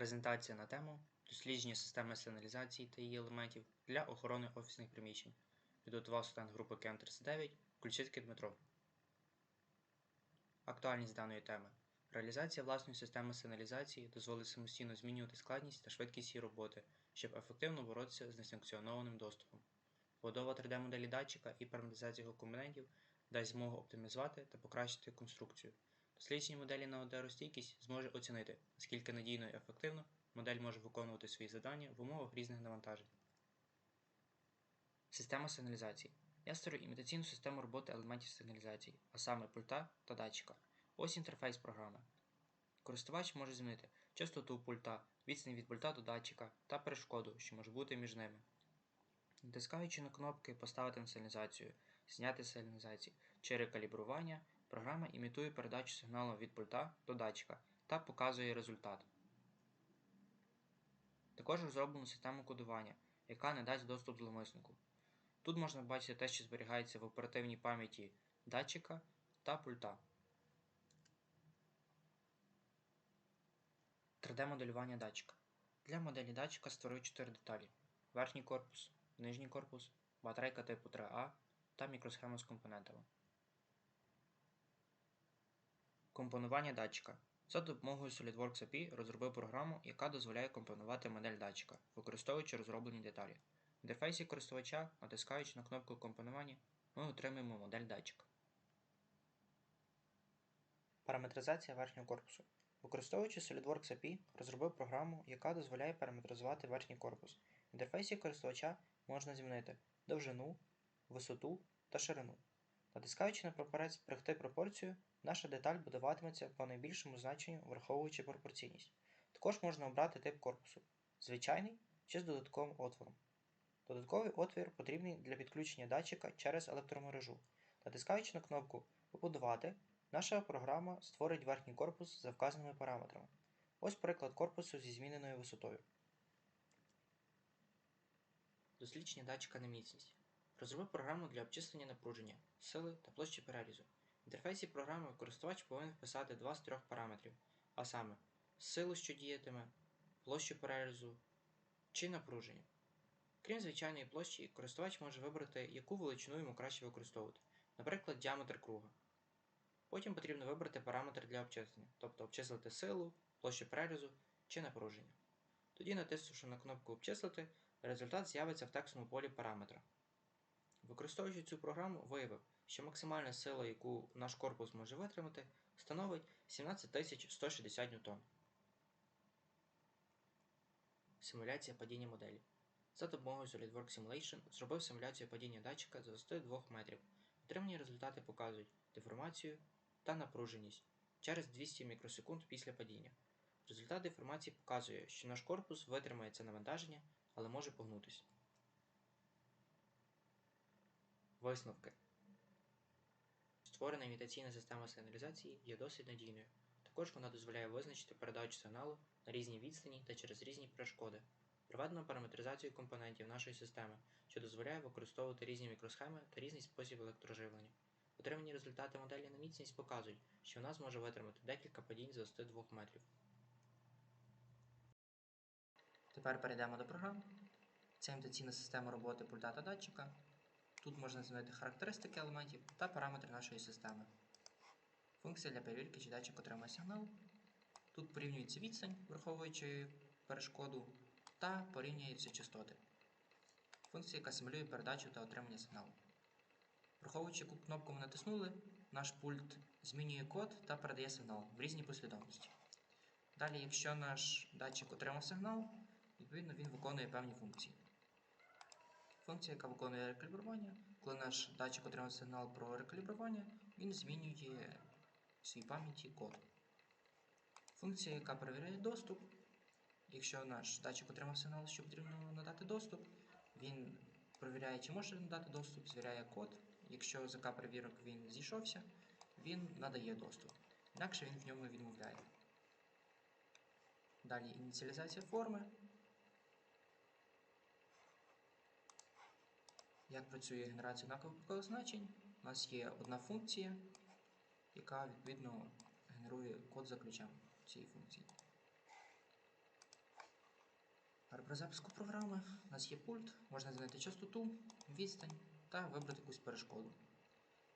Презентація на тему дослідження системи сигналізації та її елементів для охорони офісних приміщень. Підготував студент групи КМ 39 Ключицький Дмитро. Актуальність даної теми. Реалізація власної системи сигналізації дозволить самостійно змінювати складність та швидкість її роботи, щоб ефективно боротися з несанкціонованим доступом. Побудова 3D-моделі датчика і параметризація його компонентів дасть змогу оптимізувати та покращити конструкцію. Дослідження моделі на ударостійкість зможе оцінити, наскільки надійно і ефективно модель може виконувати свої завдання в умовах різних навантажень. Система сигналізації. Я створю імітаційну систему роботи елементів сигналізації, а саме пульта та датчика. Ось інтерфейс програми. Користувач може змінити частоту пульта, відстань від пульта до датчика та перешкоду, що може бути між ними. Натискаючи на кнопки Поставити на сигналізацію, Зняти сигналізацію чи рекалібрування, програма імітує передачу сигналу від пульта до датчика та показує результат. Також розроблено систему кодування, яка не дасть доступ зловмиснику. Тут можна бачити те, що зберігається в оперативній пам'яті датчика та пульта. 3D-моделювання датчика. Для моделі датчика створюю 4 деталі: верхній корпус, нижній корпус, батарейка типу 3А та мікросхема з компонентами. Компонування датчика. За допомогою SolidWorks API розробив програму, яка дозволяє компонувати модель датчика, використовуючи розроблені деталі. В інтерфейсі користувача, натискаючи на кнопку компонування, ми отримуємо модель датчика. Параметризація верхнього корпусу. Використовуючи SolidWorks API, розробив програму, яка дозволяє параметризувати верхній корпус. В інтерфейсі користувача можна змінити довжину, висоту та ширину. Натискаючи на прапорець Прихти пропорцію, наша деталь будуватиметься по найбільшому значенню, враховуючи пропорційність. Також можна обрати тип корпусу звичайний чи з додатковим отвором. Додатковий отвір потрібний для підключення датчика через електромережу. Натискаючи на кнопку Побудувати, наша програма створить верхній корпус за вказаними параметрами. Ось приклад корпусу зі зміненою висотою. Дослідження датчика на міцність. Розробив програму для обчислення напруження, сили та площі перерізу. В інтерфейсі програми користувач повинен вписати два з трьох параметрів, а саме силу, що діятиме, площу перерізу чи напруження. Крім звичайної площі, користувач може вибрати, яку величину йому краще використовувати, наприклад, діаметр круга. Потім потрібно вибрати параметр для обчислення, тобто обчислити силу, площу перерізу чи напруження. Тоді, натиснувши на кнопку Обчислити, результат з'явиться в текстовому полі параметра. Використовуючи цю програму, виявив, що максимальна сила, яку наш корпус може витримати, становить 17160 ньютон. Симуляція падіння моделі. За допомогою SolidWorks Simulation зробив симуляцію падіння датчика за висотою 2 метрів. Отримані результати показують деформацію та напруженість через 200 мікросекунд після падіння. Результат деформації показує, що наш корпус витримає це навантаження, але може погнутися. Висновки. Створена імітаційна система сигналізації є досить надійною. Також вона дозволяє визначити передачу сигналу на різній відстані та через різні перешкоди. Проведено параметризацію компонентів нашої системи, що дозволяє використовувати різні мікросхеми та різний спосіб електроживлення. Отримані результати моделі на міцність показують, що вона зможе витримати декілька падінь за 102 метрів. Тепер перейдемо до програм. Це імітаційна система роботи пульта та датчика. Тут можна змінити характеристики елементів та параметри нашої системи. Функція для перевірки, чи датчик отримує сигнал. Тут порівнюється відстань, враховуючи перешкоду, та порівнюються частоти. Функція, яка симулює передачу та отримання сигналу. Враховуючи яку кнопку ми натиснули, наш пульт змінює код та передає сигнал в різній послідовності. Далі, якщо наш датчик отримав сигнал, відповідно він виконує певні функції. Функція, яка виконує рекалібрування, коли наш датчик отримав сигнал про рекалібрування, він змінює в своїй пам'яті код. Функція, яка перевіряє доступ, якщо наш датчик отримав сигнал, що потрібно надати доступ, він перевіряє, чи може надати доступ, звіряє код. Якщо з АК перевірок він зійшовся, він надає доступ. Інакше він в ньому відмовляє. Далі ініціалізація форми. Як працює генерація однакових значень? У нас є одна функція, яка відповідно генерує код за ключем цієї функції. при запуску програми у нас є пульт, можна змінити частоту, відстань та вибрати якусь перешкоду.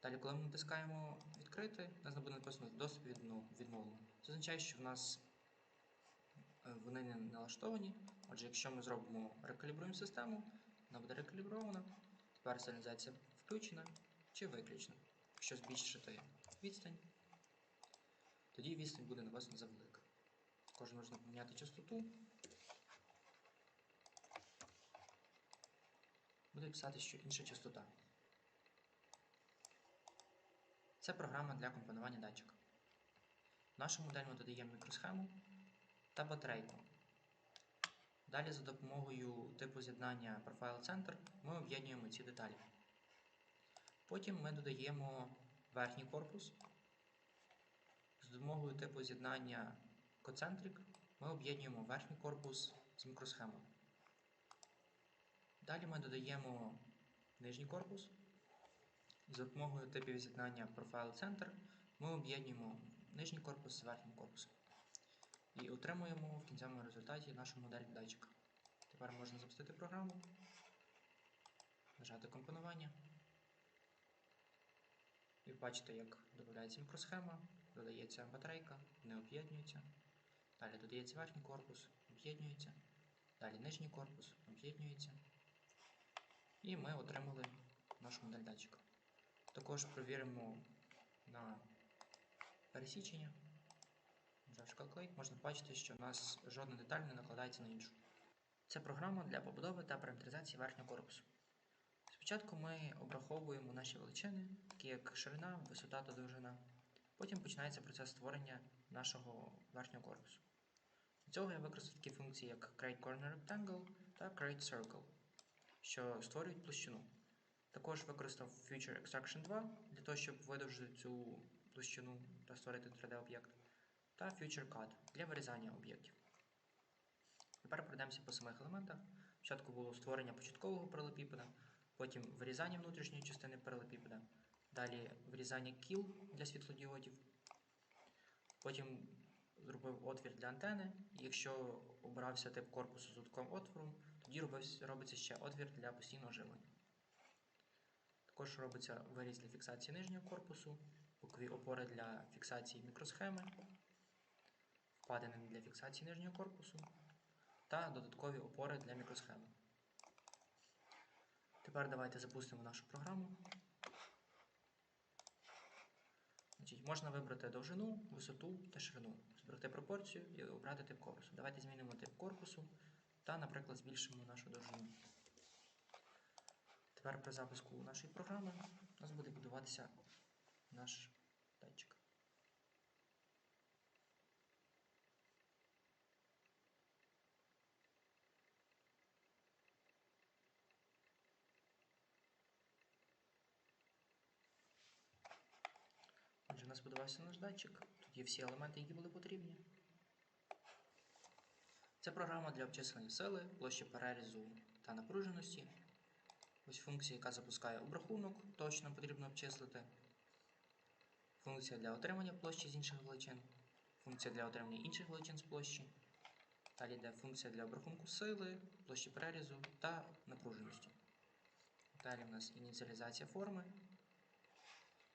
Далі, коли ми натискаємо відкрити, у нас буде написано доступ відно- відмовлено. Це означає, що в нас е, вони не налаштовані. Отже, якщо ми зробимо рекалібруємо систему, вона буде рекалібрована. Тепер сигналізація включена чи виключена. Якщо збільшити відстань, тоді відстань буде написано завелика. Також можна поміняти частоту. Буде писати, що інша частота. Це програма для компонування датчика. В нашу модель ми додаємо мікросхему та батарейку. Далі за допомогою типу з'єднання Profile Center ми об'єднуємо ці деталі. Потім ми додаємо верхній корпус. За допомогою типу з'єднання Concentric ми об'єднуємо верхній корпус з мікросхемою. Далі ми додаємо нижній корпус. За допомогою типів з'єднання Profile Center ми об'єднуємо нижній корпус з верхнім корпусом. І отримуємо в кінцевому результаті нашу модель датчика. Тепер можна запустити програму, нажати компонування. І бачите, як додається мікросхема, додається батарейка, вони об'єднуються. Далі додається верхній корпус, об'єднується. Далі нижній корпус, об'єднується. І ми отримали нашу модель датчика. Також перевіримо на пересічення. Нажавши Calculate, можна бачити, що у нас жодна деталь не накладається на іншу. Це програма для побудови та параметризації верхнього корпусу. Спочатку ми обраховуємо наші величини, такі як ширина, висота та довжина. Потім починається процес створення нашого верхнього корпусу. Для цього я використав такі функції, як Create Corner Rectangle та Create Circle, що створюють площину. Також використав Future Extraction 2 для того, щоб видовжити цю площину та створити 3D-об'єкт, та Future для вирізання об'єктів. Тепер пройдемося по самих елементах. Спочатку було створення початкового паралепіпеда, потім вирізання внутрішньої частини паралепіпеда, далі вирізання кіл для світлодіодів, потім зробив отвір для антени. І якщо обирався тип корпусу з додатковим отвором, тоді робиться ще отвір для постійного живлення. Також робиться виріз для фіксації нижнього корпусу, бокові опори для фіксації мікросхеми, впадини для фіксації нижнього корпусу та додаткові опори для мікросхеми. Тепер давайте запустимо нашу програму. Значить, можна вибрати довжину, висоту та ширину, зберегти пропорцію і обрати тип корпусу. Давайте змінимо тип корпусу та, наприклад, збільшимо нашу довжину. Тепер при запуску нашої програми у нас буде будуватися наш датчик. Нас будувався наш. Тут є всі елементи, які були потрібні. Це програма для обчислення сили, площі перерізу та напруженості. Ось функція, яка запускає обрахунок, точно потрібно обчислити. Функція для отримання площі з інших величин. Функція для отримання інших величин з площі. Далі йде функція для обрахунку сили, площі перерізу та напруженості. Далі в нас ініціалізація форми.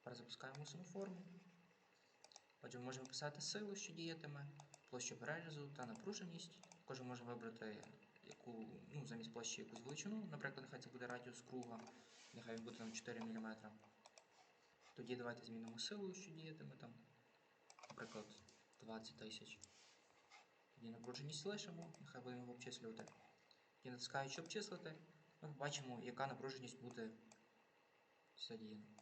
Тепер запускаємо саму форму. Отже, ми можемо писати силу, що діятиме, площу перерізу та напруженість. Також можемо вибрати яку, ну, замість площі якусь величину. Наприклад, нехай це буде радіус круга, нехай він буде там 4 мм. Тоді давайте змінимо силу, що діятиме там, наприклад, 20 тисяч. Тоді напруженість лишимо, нехай будемо його обчислювати. І натискаючи обчислити, ми бачимо, яка напруженість буде задіяна.